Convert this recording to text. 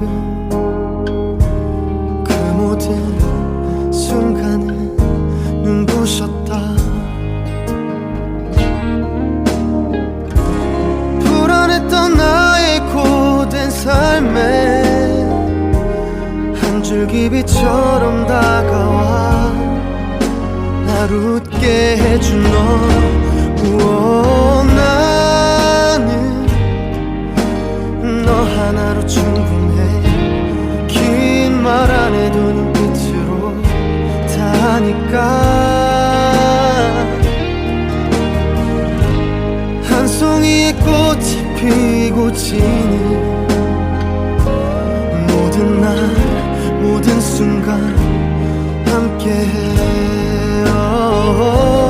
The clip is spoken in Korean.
을 만큼 그 모든 순간은 눈부셨다. 불안했던 나의 고된 삶에 한 줄기비처럼 다가와 날 웃게 해준 너. 우와, 나 다 하니까? 한 송이의 꽃이 피고 지는 모든 날 모든 순간 함께해 알